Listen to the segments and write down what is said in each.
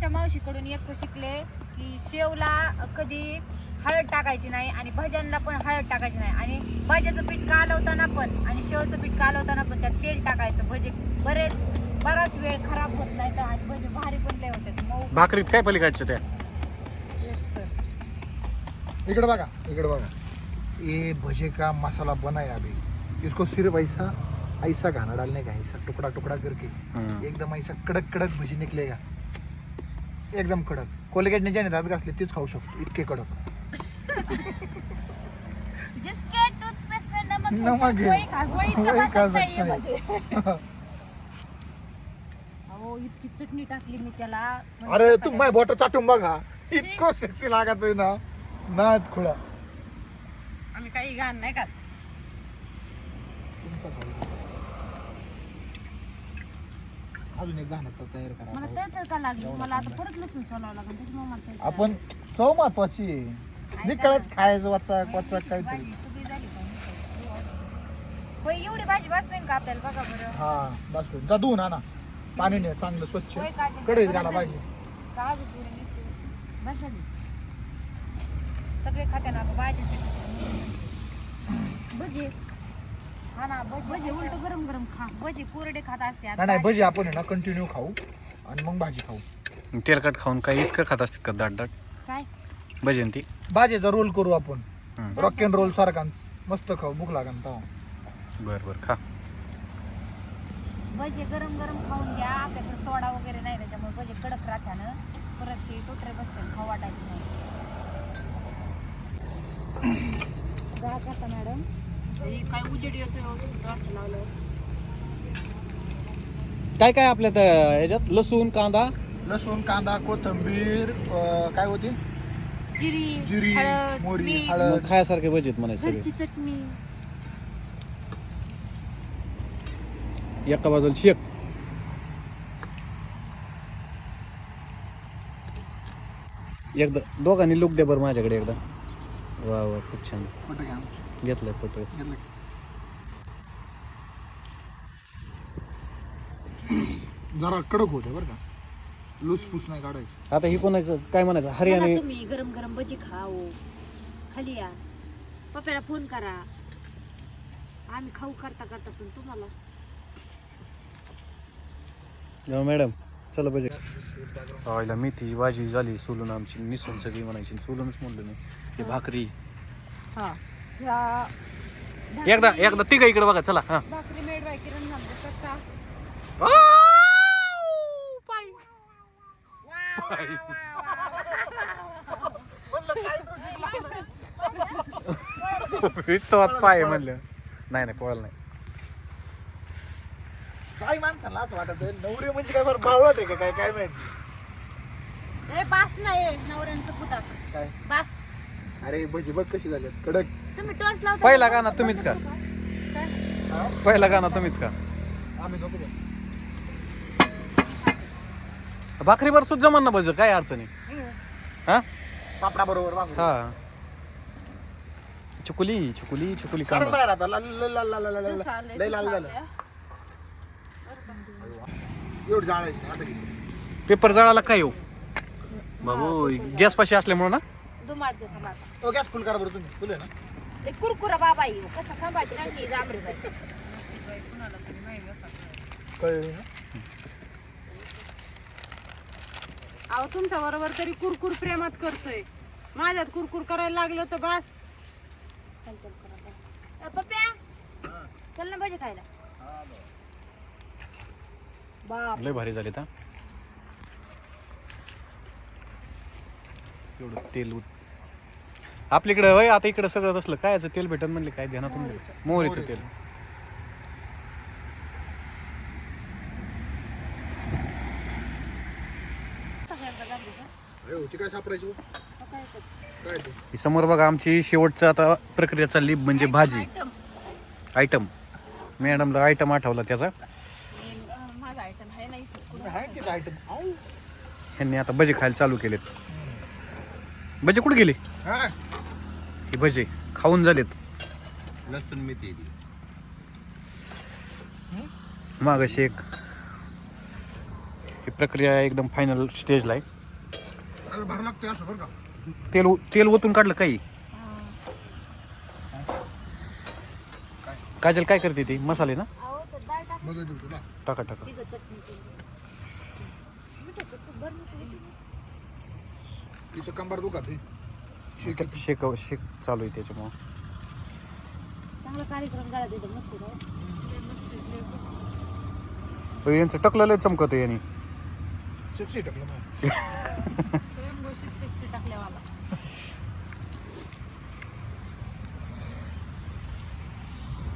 आमच्या मावशीकडून एक शिकले की शेवला कधी हळद टाकायची नाही आणि भज्यांना पण हळद टाकायची नाही. आणि भाज्याचं पीठ कालवताना पण आणि शेवचं पीठ कालवताना पण त्यात तेल टाकायचं. भजे बरेच बराच वेळ खराब होत नाही तर आणि भजे भारी पण लय होते मऊ. भाकरीत काय पलीकडच्या त्या. इकडे बघा इकडे बघा. ये भजे का मसाला बना है अभी इसको सिर्फ ऐसा ऐसा खाना डालने का है, ऐसा टुकड़ा टुकड़ा करके. एकदम ऐसा कडक कडक भजी निकलेगा. एकदम कडक. कोलगेटने ज्याने दात घासले तीच खाऊ शकतो. इतके कडक. जिसके टूथपेस्ट में नमक है, नमक है, वही खा- वही चबा वही खा सकता है ये सकता है. भजे. अहो इतकी चटणी टाकली मी त्याला. म्हणजे अरे तू माझ्या बोट चाटून बघा. इतकं सेक्सी लागत आहे ना. नाद खुळा. आम्ही काही घाण नाही का अजून एक गाणं तर तयार मला करा तर का लागली? मला आता परत लसूण सोलावं लागेल त्याच्यामुळे मला तळतळ आपण चव महत्वाची आहे. निकळच खायचं वाचा वाचा काहीतरी. भाजी सगळी झाली का? होय एवढी भाजी बसवेन का आपल्याला? बघा बरं. हा बस करून. जा धुवून आणा. पाणी नाही चांगलं स्वच्छ. होय. कढईत घाला पाहिजे काजू पुरी मिसळी. बसली सगळे भाजी भजी. हा ना भजी भजी उलट गरम गरम खा. भजी कोरडे खात असते नाही नाही भजी आपण आहे ना कंटिन्यू खाऊ आणि मग भाजी खाऊ. तेलकट खाऊन काय इतकं खात असतात का दाट दाट? काय? भजन ती? भाजीचा रोल करू आपण हम्म. रॉक अँड रोल सारखा मस्त खाऊ भूक लागेल तेव्हा. बर बर खा. भजी गरम गरम खाऊन घ्या. आपल्याकडे सोडा वगैरे नाही त्याच्यामुळे भजी कडक राहत्यानं परत ते टोटरे बसते खाऊ वाटायचं नाही. जा करता मॅडम. काय उजेड येतोय लावलं काय काय आपल्या त्या ह्याच्यात? लसूण कांदा? लसूण कांदा कोथंबीर अं, काय होती? जिरी जिरी हळद मोरी मीठ, मग हळद खायासारखे भजीत म्हणायचे सगळे. चटणी. एका बाजूला शेक. एकदा दोघांनी लुक दे बरं माझ्याकडे एकदा. वा वा खूप छान. घ्या? घेतलंय फोटो घेतलं. जरा कडक होते बरं का. लुसफुस नाही काढायचं. आता ही कोणाचं काय म्हणायचं? हरियाणी तुम्ही गरम गरम भजी खाओ. खाली या. पप्याला फोन करा. आम्ही खाऊ करता करता पण तुम्हाला. हो, मॅडम चला पाहिजे आईला मेथीची भाजी झाली सोलून आमची निसून सगळी म्हणायची सोलूनच म्हणलं नाही हे भाकरी. हा. ह्या एकदा एकदा तिघ इकडे बघा चला हा. भाकरी किरण हीच तो पाय म्हणलं. नाही नाही पोळायला नाही. काय असं वाटत नवरे म्हणजे काय बरं बावळट आहे का काय काय माहिती? ए बास नाही नवऱ्यांचं पुटाक काय? बास. अरे भजी बघ कशी झाली. कडक. तुम्ही टॉर्च लावता पहिला गाणं तुम्हीच का? काय? हा? पहिला गाणं तुम्हीच का? आम्ही नको बघ. भाकरीवर सुद्धा जमान ना बज काय अडचणी हा? पापडा बरोबर. हा. चकुली चकुली चकुली कांदा. बाहेर आता लाल लाल लाल लाल लाल लाल लय झालं. एवढं जाळायचं नाही आता किती पेपर जळाला काय येऊ? बाबू गॅस पाशी असल्यामुळं ना. ओ गॅस फुल करा बरं तुम्ही. फुल आहे ना? ते कुरकुरा बाबा येऊ कसा सांभाळते ना की जांभळी बाई. कळलं ना? अहो तुमच्या बरोबर तरी कुरकुर प्रेमात करतोय. माझ्यात कुरकुर करायला लागलं तर बस. पप्प्या चल ना भजी खायला. बाप लय भारी झाले तर एवढं तेल आपल्याकडे वय आता इकडे सगळं असलं कायचं तेल भेटन म्हणले काय ध्यानातून गेलं? मोहरीचं. तेल. काय? काय ही समोर बघा आमची शेवटचं आता प्रक्रिया चालली म्हणजे भाजी. आयटम मॅडमला आयटम आठवला त्याचा माझा आयटम आहे नाही तुम्ही आहे की आयटम आऊ ह्यांनी आता भजे खायला चालू केलेत. भजे कुठे गेले? हा हे भजे खाऊन झालेत. लसूण मेथी माग शेक हे ही प्रक्रिया एकदम फायनल स्टेजला आहे. तेल तेल ओतून काढलं काही काजल काय करते ती? मसाले ना? टाका टाका. तिचं कंबर दुखात. शेक. शेक शेक चालू आहे त्याच्यामुळं. चांगला कार्यक्रम झाला तिथं मस्त राव. पण यांचं टकलं लय चमकत यांनी. सेक्सी टाकलं मग स्वयंघोषित सेक्सी टाकल्यावाला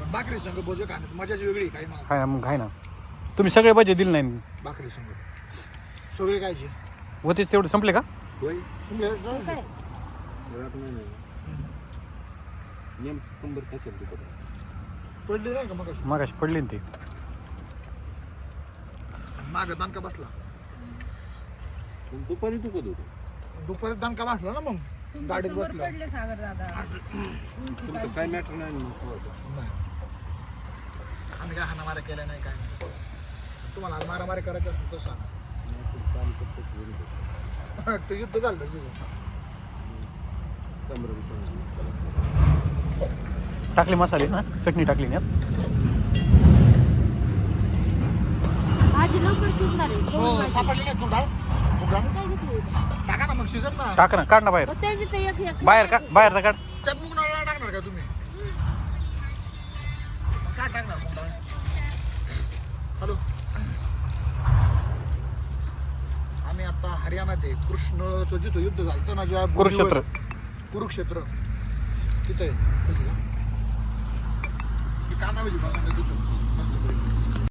पण भाकरी संघ खाण्यात मजाच वेगळी काही म्हणा. काय मग काय ना. तुम्ही सगळे बजे दिले नाही. भाकरी संघ सगळे कायचे होते तेवढे संपले का? होय. नाही कंबर दुखत पडली नाही का मग मागाशी पडले ना ते. माग दणका बसला. दुपारी दुखत होतं? दुपारी दणका बसला ना मग. गाडीत बसला. पडले सागर दादा. तुमचं काय मॅटर नाही आम्ही काय हाणामाऱ्या केल्या नाही काय नाही. तुम्हाला आज मारामारी करायचं असेल तर सांगा. काम करतो. ते युद्ध झालं. टाकले मसाले ना चटणी टाकली ना भाजी लवकर शिजणार आहे. हो. सापडली नाही कुडाळ कुडाळ काय घेतली होती? टाका ना मग ना. टाक ना काढ ना बाहेर. मग त्याची तर एक एक बाहेर का? बाहेर का काढ. त्यात मुग डाळ टाकणार का तुम्ही? काय टाकणार हॅलो आम्ही आता हरियाणात आहे. कृष्णचं जिथं युद्ध झालं ना ज्या कुरुक्षेत्र भूमीवर- कुरुक्षेत्र. तिथं आहे. कसं का? ती कांदा भाजी बनवली तिथं.